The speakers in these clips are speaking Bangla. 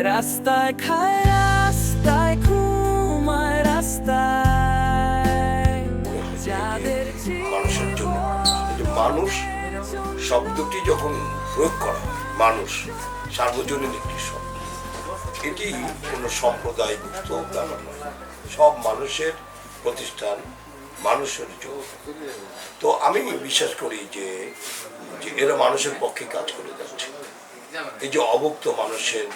রাস্তায় খায় রাস্তায় ঘুমায় রাস্তায়। যাদের মানুষের জন্য। যে মানুষ শব্দটি যখন প্রয়োগ করা মানুষ সার্বজনীন একটি শব্দ। এটি কোনো সম্প্রদায় মুক্ত ব্যাপার নয় সব মানুষের প্রতিষ্ঠান মানুষের জন্য। তো আমি বিশ্বাস করি যে এরা মানুষের পক্ষে কাজ করে যাচ্ছে। এই যে অভুক্ত মানুষের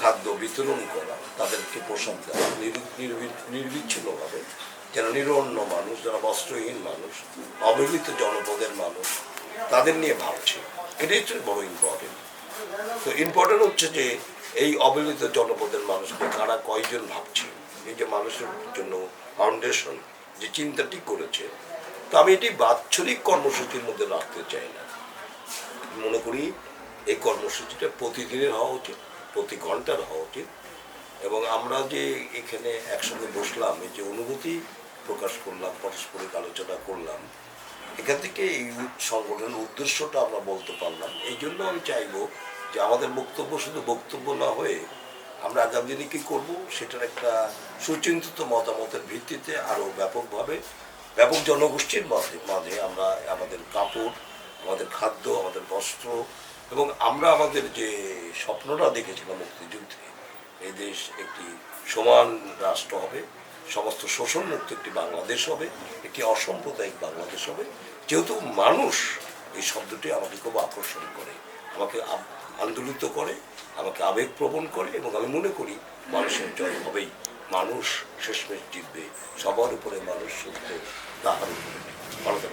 খাদ্য বিতরণ করা, তাদেরকে পোষণ দেওয়া নির- নির্বি- নির্বিচ্ছিন্নভাবে যারা নিরন্ন মানুষ, যারা বস্ত্রহীন মানুষ, অবহেলিত জনপদের মানুষ, তাদের নিয়ে ভাবছে। এটাই হচ্ছে বড় ইম্পর্টেন্ট তো ইম্পর্টেন্ট হচ্ছে যে এই অবহেলিত জনপদের মানুষকে কারা কয়জন ভাবছে? এই যে মানুষের জন্য ফাউন্ডেশন যে চিন্তাটি করেছে, তো আমি এটি বাৎসরিক কর্মসূচির মধ্যে রাখতে চাই না। মনে করি এই কর্মসূচিটা প্রতিদিনের হওয়া উচিত, প্রতি ঘণ্টার হওয়া উচিত। এবং আমরা যে এখানে একসঙ্গে বসলাম, এই যে অনুভূতি প্রকাশ করলাম, পারস্পরিক আলোচনা করলাম, এখান থেকে এই সংগঠনের উদ্দেশ্যটা আমরা বলতে পারলাম। এই জন্য আমি চাইব যে আমাদের বক্তব্য শুধু বক্তব্য না হয়ে আমরা আগামী দিনে কী করব, সেটার একটা সুচিন্তিত মতামতের ভিত্তিতে আরও ব্যাপকভাবে, ব্যাপক জনগোষ্ঠীর মাঝে মাঝে আমরা আমাদের কাপড়, আমাদের খাদ্য, আমাদের বস্ত্র এবং আমরা আমাদের যে স্বপ্নটা দেখেছিলাম মুক্তিযুদ্ধে এই দেশ একটি সমান রাষ্ট্র হবে, সমস্ত শোষণমুক্ত একটি বাংলাদেশ হবে, একটি অসাম্প্রদায়িক বাংলাদেশ হবে। যেহেতু মানুষ এই শব্দটি আমাকে খুব আকর্ষণ করে, আমাকে আন্দোলিত করে, আমাকে আবেগপ্রবণ করে এবং আমি মনে করি মানুষের জয় হবেই। মানুষ শেষমেশ জিতবে, সবার উপরে মানুষ সত্য তাহার উপরে ভালো।